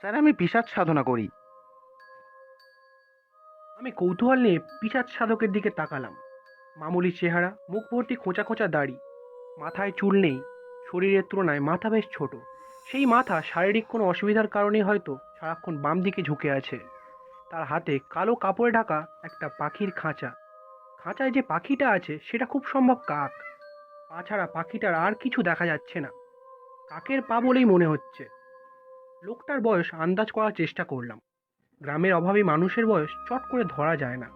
Sir, আমি পিসাজ সাধনা করি। আমি কৌতূহল নিয়ে পিসাজ সাধকের দিকে তাকালাম। মামুলি চেহারা, মুখ ভর্তি খোঁচা খোঁচা দাড়ি, মাথায় চুল নেই, শরীরের তুলনায় মাথা বেশ ছোট। সেই মাথা শারীরিক কোনো অসুবিধার কারণেই হয়তো সারাক্ষণ বাম দিকে ঝুঁকে আছে। তার হাতে কালো কাপড়ে ঢাকা একটা পাখির খাঁচা। খাঁচায় যে পাখিটা আছে, সেটা খুব সম্ভব কাক। পা ছাড়া পাখিটার আর কিছু দেখা যাচ্ছে না। কাকের পা বলেই মনে হচ্ছে। লোকটার বয়স আন্দাজ করার চেষ্টা করলাম। গ্রামের অভাবী মানুষের বয়স চট করে ধরা যায় না।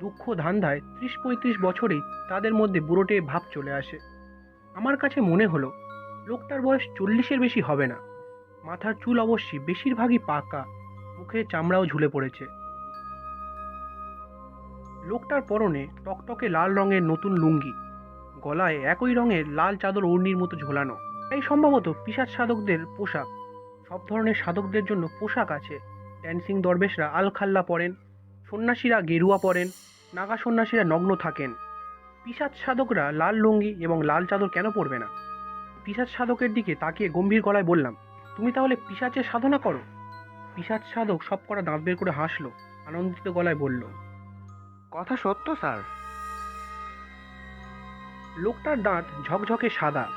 দুঃখ ধান্ধায় ত্রিশ পঁয়ত্রিশ বছরেই তাদের মধ্যে বুড়োটে ভাব চলে আসে। আমার কাছে মনে হলো, লোকটার বয়স চল্লিশের বেশি হবে না। মাথার চুল অবশ্যই বেশিরভাগই পাকা মুখে চামড়াও ঝুলে পড়েছে। লোকটার পরনে টকটকে লাল রঙের নতুন লুঙ্গি, গলায় একই রঙের লাল চাদর ওড়নির মতো ঝোলানো। এই সম্ভবত পিসাজ সাধকদের পোশাক সব ধরনের সাধকদের জন্য পোশাক আছে। ড্যান্সিং দরবেশরা আলখাল্লা পরেন সন্ন্যাসীরা গেরুয়া পরেন নাগা সন্ন্যাসীরা নগ্ন থাকেন। পিসাজ সাধকরা লাল লুঙ্গি এবং লাল চাদর কেন পরবে না? পিসাজ সাধকের দিকে তাকিয়ে গম্ভীর গলায় বললাম তুমি তাহলে পিসাচের সাধনা করো? পিসাজ সাধক সব কটা দাঁত বের করে হাসলো আনন্দিত গলায় বলল কথা সত্য স্যার। লোকটার দাঁত ঝকঝকে সাদা।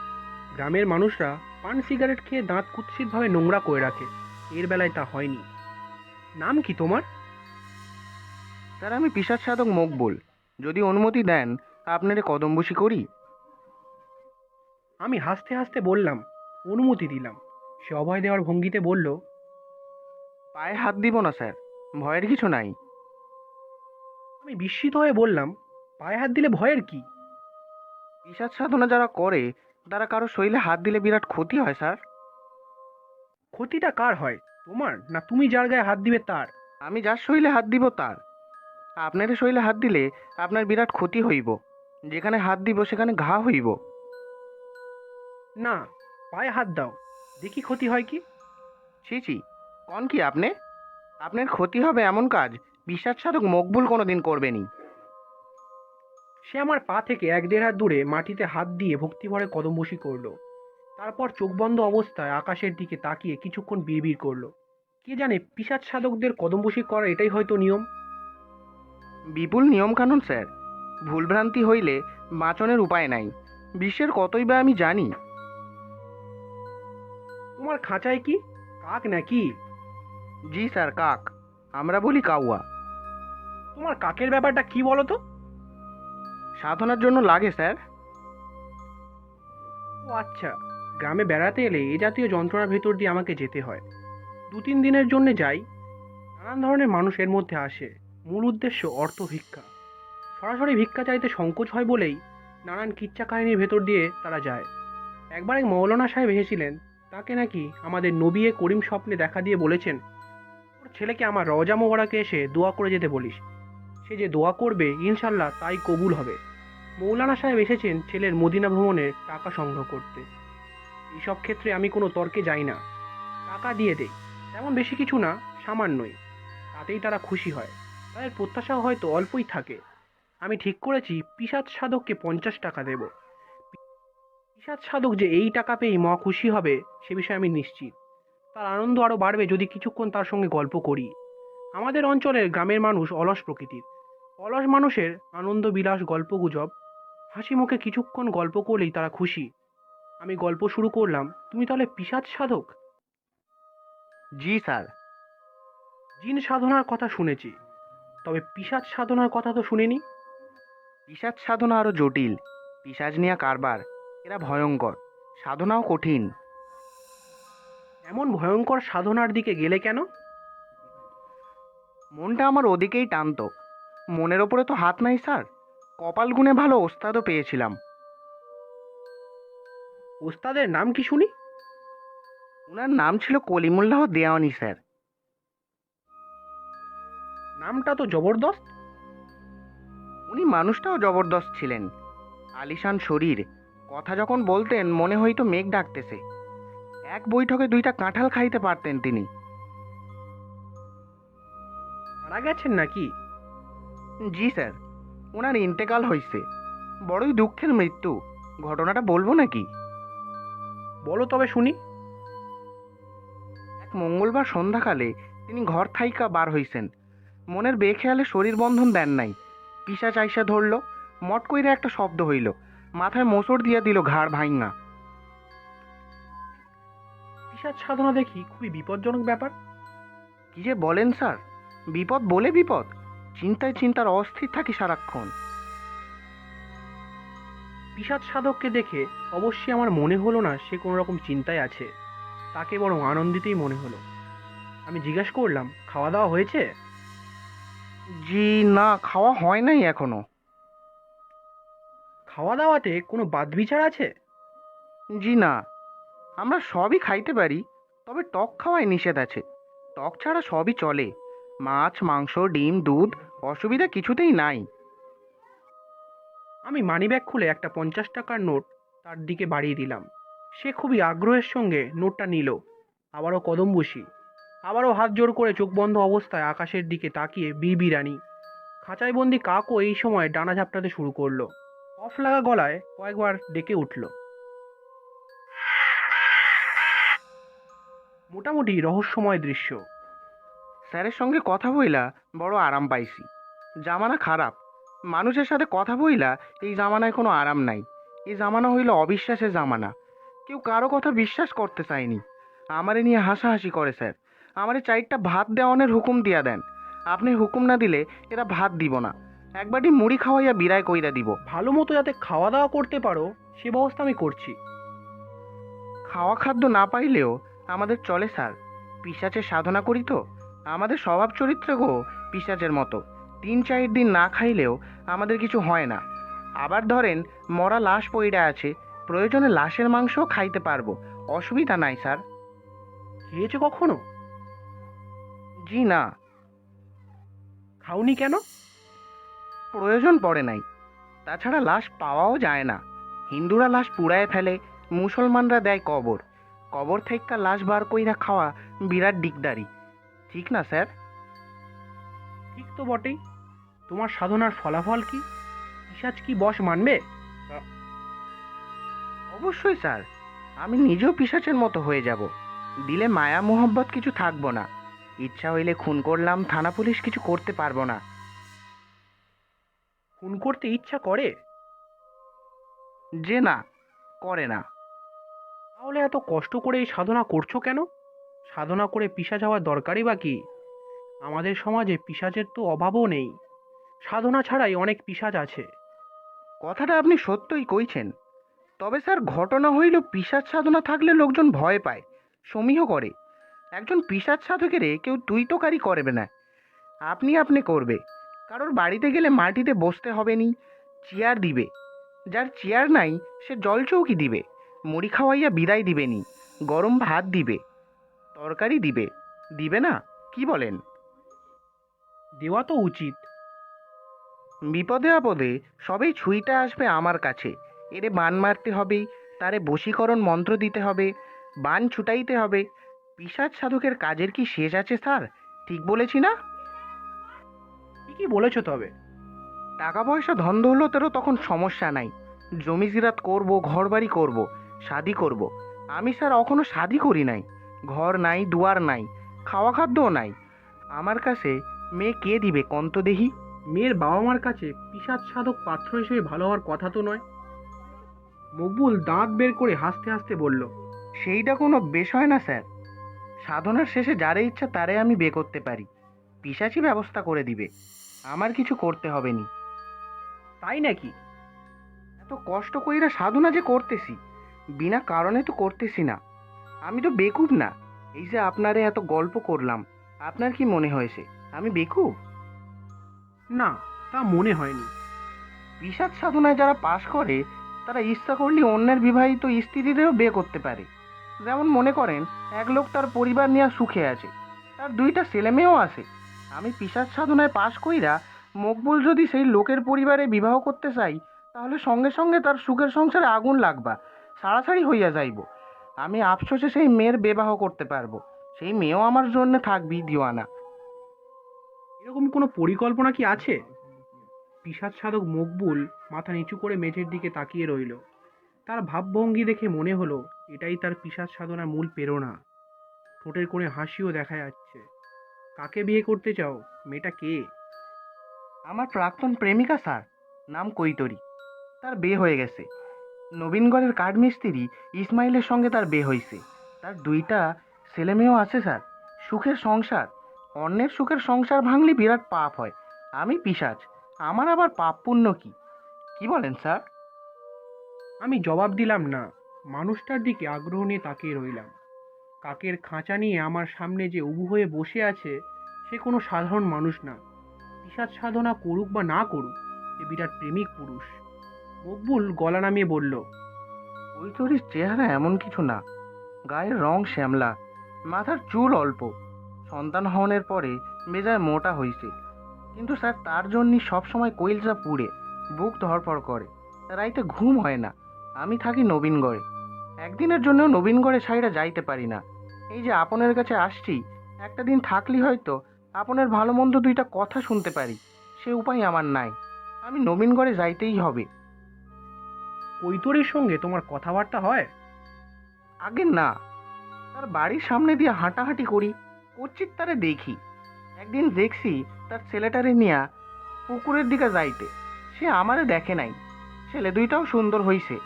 গ্রামের মানুষরা পান সিগারেট খেয়ে দাঁত কুৎসিতভাবে নোংরা করে রাখে। এর বেলায় তা হয়নি। নাম কি তোমার? স্যার আমি পিসাজ সাধক মকবুল। যদি অনুমতি দেন আপনারে কদমবসি করি। আমি হাসতে হাসতে বললাম অনুমতি দিলাম। সে অভয় দেওয়ার ভঙ্গিতে বলল পায়ে হাত দিব না স্যার। ভয়ের কিছু নাই। আমি বিস্মিত হয়ে বললাম পায়ে হাত দিলে ভয়ের কি? পিসাজ সাধনা যারা করে তারা কারও শরীরে হাত দিলে বিরাট ক্ষতি হয় স্যার? ক্ষতিটা কার হয়? তোমার? না তুমি যার গায়ে হাত দিবে তার? আমি যার শরীরে হাত দিব তার। আপনার শরীরে হাত দিলে আপনার বিরাট ক্ষতি হইব। যেখানে হাত দিব সেখানে ঘা হইব। না পায়ে হাত দাও। দেখি ক্ষতি হয় কি? ছি ছি। কন কি আপনি? আপনার ক্ষতি হবে এমন কাজ। বিশ্বাস সাধক মকবুল কোনোদিন করবেনি সে আমার পা থেকে এক দেড় হাত দূরে মাটিতে হাত দিয়ে ভক্তিভরে কদমবসি করল। তারপর চোখ বন্ধ অবস্থায় আকাশের দিকে তাকিয়ে কিছুক্ষণ বিড়বিড় করল। কে জানে পিসাজ সাধকদের কদমবসি করা এটাই হয়তো নিয়ম? বিপুল নিয়মকানুন স্যার। ভুলভ্রান্তি হইলে বাঁচনের উপায় নাই। বিশ্বের কতই বা আমি জানি। তোমার খাঁচায় কি? কাক নাকি? জি স্যার কাক। আমরা বলি কাউয়া। তোমার কাকের ব্যাপারটা কি বলো তো? সাধনার জন্য লাগে, স্যার। ও আচ্ছা গ্রামে বেড়াতে এলে এ জাতীয় যন্ত্রণার ভেতর দিয়ে আমাকে যেতে হয়। দু তিন দিনের জন্য যাই, নানান ধরনের মানুষ এর মধ্যে আসে। মূল উদ্দেশ্য অর্থ ভিক্ষা। সরাসরি ভিক্ষা চাইতে সংকোচ হয় বলেই নানান কিচ্ছা কাহিনীর ভেতর দিয়ে তারা যায়। একবার এক মৌলানা সাহেব এসেছিলেন, তাকে নাকি আমাদের নবিয়ে করিম স্বপ্নে দেখা দিয়ে বলেছেন ওর ছেলেকে আমার রজা মোবারকে এসে দোয়া করে যেতে বলিস। সে যে দোয়া করবে, ইনশাল্লাহ তাই কবুল হবে। মৌলানা সাহেব এসেছেন ছেলের মদিনা ভ্রমণের টাকা সংগ্রহ করতে। এইসব ক্ষেত্রে আমি কোনো তর্কে যাই না। টাকা দিয়ে দেই। তেমন বেশি কিছু না, সামান্যই। তাতেই তারা খুশি হয়। তাদের প্রত্যাশাও হয়তো অল্পই থাকে। আমি ঠিক করেছি পিসাদ সাধককে পঞ্চাশ টাকা দেব। পিসাদ সাধক যে এই টাকা পেয়েই ম খুশি হবে, সে বিষয়ে আমি নিশ্চিত। তার আনন্দ আরও বাড়বে যদি কিছুক্ষণ তার সঙ্গে গল্প করি। আমাদের অঞ্চলের গ্রামের মানুষ অলস প্রকৃতির। অলস মানুষের আনন্দ বিলাস গল্পগুজব হাসি মুখে কিছুক্ষণ গল্প করলেই তারা খুশি। আমি গল্প শুরু করলাম তুমি তাহলে পিসাদ সাধক? জি স্যার। জিন সাধনার কথা শুনেছি তবে পিসাদ সাধনার কথা তো শুনিনি? পিসাজ সাধনা আরও জটিল পিসাজ নিয়া কারবার এরা ভয়ঙ্কর সাধনাও কঠিন। এমন ভয়ঙ্কর সাধনার দিকে গেলে কেন? মনটা আমার ওদিকেই টানতো মনের ওপরে তো হাত নাই স্যার। কপাল গুণে ভালো ওস্তাদও পেয়েছিলাম। ওস্তাদের নাম কি শুনি? ওনার নাম ছিল কলিমুল্লাহ দেওয়ানি স্যার। নামটা তো জবরদস্ত। উনি মানুষটাও জবরদস্ত ছিলেন। আলিশান শরীর। কথা যখন বলতেন মনে হইতো মেঘ ডাকতেছে। এক বৈঠকে দুইটা কাঁঠাল খাইতে পারতেন তিনি। মারা গেছেন নাকি? জি, স্যার। ওনার ইন্তেকাল হয়েছে বড়ই দুঃখের মৃত্যু। ঘটনাটা বলব নাকি? বলো তবে শুনি। এক মঙ্গলবার সন্ধ্যাকালে তিনি ঘর থাইকা বার হইছেন। মনের বেখেয়ালে শরীর বন্ধন দেন নাই। পিসা চাইসা ধরল, মট কইরে একটা শব্দ হইল। মাথায় মোচড় দিয়া দিল ঘাড় ভাইঙ্গা পিসাজ সাধনা দেখি খুবই বিপজ্জনক ব্যাপার। কি যে বলেন, স্যার? বিপদ বলে বিপদ। চিন্তায় চিন্তার অস্থির থাকি সারাক্ষণ। পিসাজ সাধককে দেখে অবশ্যই আমার মনে হলো না সে কোনো রকম চিন্তায় আছে। তাকে বরং আনন্দিতই মনে হলো। আমি জিজ্ঞেস করলাম, খাওয়া দাওয়া হয়েছে? জি, না, খাওয়া হয় নাই এখনও। খাওয়া দাওয়াতে কোনো বাদ বিচার আছে? জি, না। আমরা সবই খাইতে পারি, তবে টক খাওয়ায় নিষেধ আছে। টক ছাড়া সবই চলে। মাছ, মাংস, ডিম, দুধ, অসুবিধা কিছুতেই নাই। আমি মানিব্যাগ খুলে একটা পঞ্চাশ টাকার নোট তার দিকে বাড়িয়ে দিলাম। সে খুবই আগ্রহের সঙ্গে নোটটা নিল। আবারও কদম বসি। আবারও হাত জোর করে চোখ বন্ধ অবস্থায় আকাশের দিকে তাকিয়ে বিড়বিড়ানি। খাঁচায় বন্দি কাকও এই সময় ডানা ঝাপটাতে শুরু করল। অফ লাগা গলায় কয়েকবার ডেকে উঠল। মোটামুটি রহস্যময় দৃশ্য। স্যারের সঙ্গে কথা বইলা বড় আরাম পাইছি। জামানা খারাপ। মানুষের সাথে কথা বইলা এই জামানায় কোনো আরাম নাই। এই জামানা হইল অবিশ্বাসের জামানা। কেউ কারও কথা বিশ্বাস করতে চায়নি। আমারে নিয়ে হাসাহাসি করে স্যার। আমারে চারটা ভাত দেওয়ানের হুকুম দিয়া দেন। আপনি হুকুম না দিলে এরা ভাত দিব না। একবারটি মুড়ি খাওয়াইয়া বিরায় কইরা দিব। ভালো মতো যাতে খাওয়া দাওয়া করতে পারো সে ব্যবস্থা আমি করছি। খাওয়া খাদ্য না পাইলেও আমাদের চলে স্যার। পিসাচের সাধনা করি তো। আমাদের স্বভাব চরিত্র গো পিসাচের মতো। তিন চার দিন না খাইলেও আমাদের কিছু হয় না। আবার ধরেন মরা লাশ পইড়া আছে প্রয়োজনে লাশের মাংসও খাইতে পারব। অসুবিধা নাই স্যার। খেয়েছো কখনো? জি না। খাওনি কেন? প্রয়োজন পড়ে নাই। তাছাড়া লাশ পাওয়াও যায় না। হিন্দুরা লাশ পুড়ায় ফেলে মুসলমানরা দেয় কবর। কবর থেকে লাশ বার কইরা খাওয়া বিরাট দিকদারি ঠিক না স্যার? ঠিক তো বটেই। তোমার সাধনার ফলাফল কি? পিসাজ কি বস মানবে? অবশ্যই স্যার। আমি নিজেও পিসাচের মতো হয়ে যাব। দিলে মায়া মোহব্বত কিছু থাকব না। ইচ্ছা হইলে খুন করলাম থানা পুলিশ কিছু করতে পারব না। খুন করতে ইচ্ছা করে? যে না করে না। তাহলে এত কষ্ট করে এই সাধনা করছ কেন? সাধনা করে পিসাজ হওয়ার দরকারই বা কি? আমাদের সমাজে পিসাজের তো অভাবও নেই। সাধনা ছাড়াই অনেক পিসাজ আছে। কথাটা আপনি সত্যই কইছেন। তবে স্যার, ঘটনা হইল পিসাচ সাধনা থাকলে লোকজন ভয় পায়, সমীহ করে। একজন পিসাচ সাধকেরে কেউ তুই তোকারি করবে না। আপনি আপনি করবে। কারোর বাড়িতে গেলে মাটিতে বসতে হবে নি, চেয়ার দিবে। যার চেয়ার নাই, সে জল চৌকি দিবে, মুড়ি খাওয়াইয়া বিদায় দিবে নি, গরম ভাত দিবে। তরকারি দিবে। দিবে না? কি বলেন? দেওয়া তো উচিত। বিপদে আপদে সবেই ছুঁইটা আসবে আমার কাছে। এরে বান মারতে হবে তারে বশীকরণ মন্ত্র দিতে হবে বান ছুটাইতে হবে। পিসাজ সাধকের কাজের কি শেষ আছে স্যার? ঠিক বলেছি না? ঠিকই বলেছ তবে। টাকা পয়সা ধন দৌলতেরও তখন সমস্যা নাই। জমি জিরাত করব ঘর বাড়ি করব শাদি করব। আমি স্যার এখনও শাদি করি নাই। ঘর নাই, দুয়ার নাই খাওয়া খাদ্যও নাই। আমার কাছে মেয়ে কে দিবে কন্ত দেহি মেয়ের বাবা মার কাছে পিসাজ সাধক পাত্র হিসেবে ভালো হওয়ার কথা তো নয়। মকবুল দাঁত বের করে হাসতে হাসতে বলল, সেইটা কোনো বিষয় না, স্যার। সাধনার শেষে যারে ইচ্ছা তারে আমি বে করতে পারি। পিসাচি ব্যবস্থা করে দিবে। আমার কিছু করতে হবে নি। তাই নাকি? এত কষ্ট কইরা সাধনা যে করতেছি, বিনা কারণে তো করতেছি না। আমি তো বেকুব না। এই যে আপনারে এত গল্প করলাম আপনার কি মনে হয়েছে? আমি বেকুব? না তা মনে হয়নি। বিষাদ সাধনায় যারা পাশ করে তারা ইচ্ছা করলে অন্যের বিবাহিত স্ত্রীদেরও বিয়ে করতে পারে। যেমন মনে করেন এক লোক তার পরিবার নিয়ে সুখে আছে তার দুইটা ছেলে মেয়েও আছে। আমি পিসাচ সাধনায় পাশ কইরা মকবুল যদি সেই লোকের পরিবারে বিবাহ করতে চাই তাহলে সঙ্গে সঙ্গে তার সুখের সংসারে আগুন লাগবা সাড়াসাড়ি হইয়া যাইব। আমি আফসোসে সেই মেয়ের বিবাহ করতে পারব। সেই মেয়েও আমার জন্য থাকবি দিওয়ানা। এরকম কোনো পরিকল্পনা কি আছে? পিসাজ সাধক মকবুল মাথা নিচু করে মেঝের দিকে তাকিয়ে রইল। তার ভাবভঙ্গি দেখে মনে হলো এটাই তার পিসাজ সাধনার মূল প্রেরণা। ঠোঁটের কোণে হাসিও দেখা যাচ্ছে। কাকে বিয়ে করতে চাও? মেয়েটা কে? আমার প্রাক্তন প্রেমিকা স্যার। নাম কৈতরী। তার বিয়ে হয়ে গেছে। নবীনগড়ের কাঠমিস্ত্রি ইসমাইলের সঙ্গে তার বে হয়েছে তার দুইটা ছেলেমেয়েও আছে, স্যার। সুখের সংসার। অন্যের সুখের সংসার ভাঙলে বিরাট পাপ হয়। আমি পিসাজ আমার আবার পাপ পুণ্য কি? কি বলেন, স্যার? আমি জবাব দিলাম না। মানুষটার দিকে আগ্রহ নিয়ে তাকিয়ে রইলাম। কাকের খাঁচা নিয়ে আমার সামনে যে উবু হয়ে বসে আছে, সে কোনো সাধারণ মানুষ না। বিষাদ সাধনা করুক বা না করুক সে বিরাট প্রেমিক পুরুষ। মকবুল গলা নামিয়ে বলল ওই কৈতরীর চেহারা এমন কিছু না। গায়ের রং শ্যামলা, মাথার চুল অল্প। সন্তান হওয়ার পরে বেজায় মোটা হয়েছে কিন্তু স্যার, তার জন্যই সবসময় কোয়েলচা পুড়ে, বুক ধরপড় করে। রাইতে ঘুম হয় না। আমি থাকি নবীনগড়ে। একদিনের জন্যও নবীনগড়ে সাইডে যাইতে পারি না। এই যে আপনের কাছে আসছি, একটা দিন থাকলি হয়তো আপনের ভালো মন্দ দুইটা কথা শুনতে পারি। সে উপায় আমার নাই। আমি নবীনগড়ে যাইতেই হবে। কৈতরীর সঙ্গে তোমার কথাবার্তা হয়? আগে না। তার বাড়ির সামনে দিয়ে হাঁটাহাঁটি করি কচ্ছিত তারে দেখি। একদিন দেখছি তার ছেলেটারে নিয়া পুকুরের দিকে যাইতে। সে আমারে দেখে নাই। ছেলে দুইটাও সুন্দর হইছে।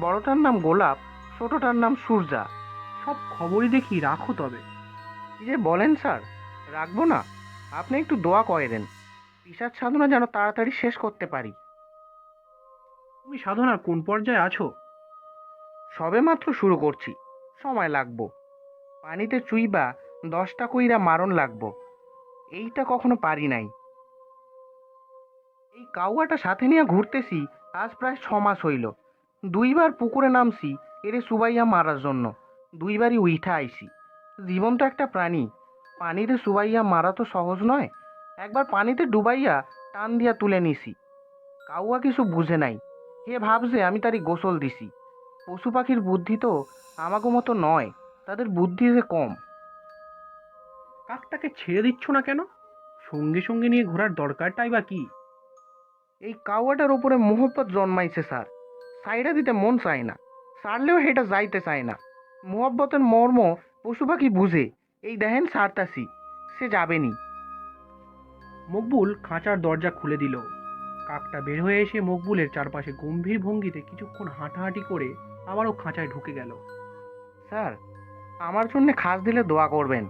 বড়টার নাম গোলাপ ছোটটার নাম সূর্যা। সব খবরই দেখি রাখো তবে। কি যে বলেন স্যার? রাখব না। আপনি একটু দোয়া করেন। পিসার সাধনা যেন তাড়াতাড়ি শেষ করতে পারি। তুমি সাধনার কোন পর্যায়ে আছো? সবে মাত্র শুরু করছি। সময় লাগবো। পানিতে চুইবা দশটা কইরা মারণ লাগবো। এইটা কখনো পারি নাই। এই কাউয়াটা সাথে নিয়ে ঘুরতেছি, আজ প্রায় ছ মাস হইল। দুইবার পুকুরে নামছি, এরে সুবাইয়া মারার জন্য। দুইবারই উইঠা আইছি। জীবন তো একটা প্রাণী। পানিতে সুবাইয়া মারা তো সহজ নয়। একবার পানিতে ডুবাইয়া টান দিয়া তুলে নিছি। কাউয়া কিছু বুঝে নাই। হে ভাবছে আমি তারই গোসল দিছি। পশু পাখির বুদ্ধি তো আমাকে মতো নয় তাদের বুদ্ধি যে কম। কাকটাকে ছেড়ে দিচ্ছ না কেন? সঙ্গে সঙ্গে নিয়ে ঘোরার দরকারটাই বা কি? এই কাওয়াটার ওপরে মোহব্বত জন্মাইছে স্যার। সাইডা দিতে মন চায় না সারলেও হেটা যাইতে চায় না। মোহব্বতের মর্ম পশু পাখি বুঝে এই দেখেন সারতাসি সে যাবেনি। মকবুল খাঁচার দরজা খুলে দিল। কাকটা বের হয়ে এসে মকবুলের চারপাশে গম্ভীর ভঙ্গিতে কিছুক্ষণ হাঁটাহাঁটি করে আবারও খাঁচায় ঢুকে গেল। স্যার আমার জন্য খাস দিলে দোয়া করবেন।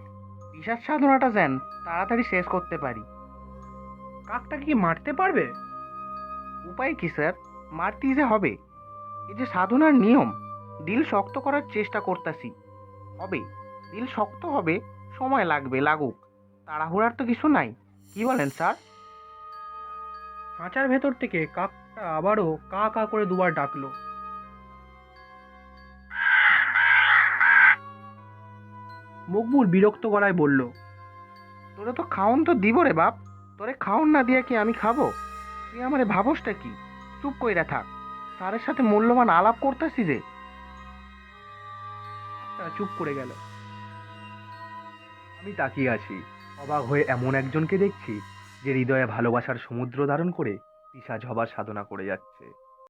বিষাদ সাধনাটা যেন তাড়াতাড়ি শেষ করতে পারি। কাকটা কি মারতে পারবে? উপায় কি স্যার? মারতেই যে হবে। এই যে সাধনার নিয়ম দিল শক্ত করার চেষ্টা করতেছি। হবে দিল শক্ত হবে সময় লাগবে লাগুক। তাড়াহুড়ার তো কিছু নাই। কি বলেন স্যার? খাঁচার ভেতর থেকে কাকটা আবারও কা কা করে দুবার ডাকলো। মকবুল বিরক্ত গলায় বলল, তোরে তো খাওন তো দিব রে বাপ, তোরে খাওন না দিয়া কি আমি খাব? তুই আমারে ভাবসটা কি? চুপ কইরা থাক স্যারের সাথে মূল্যবান আলাপ করতেছি যে। চুপ করে গেল। আমি তাকিয়ে আছি, অবাক হয়ে এমন একজনকে দেখছি যে হৃদয়ে ভালোবাসার সমুদ্র ধারণ করে পিশাচ হবার সাধনা করে যাচ্ছে।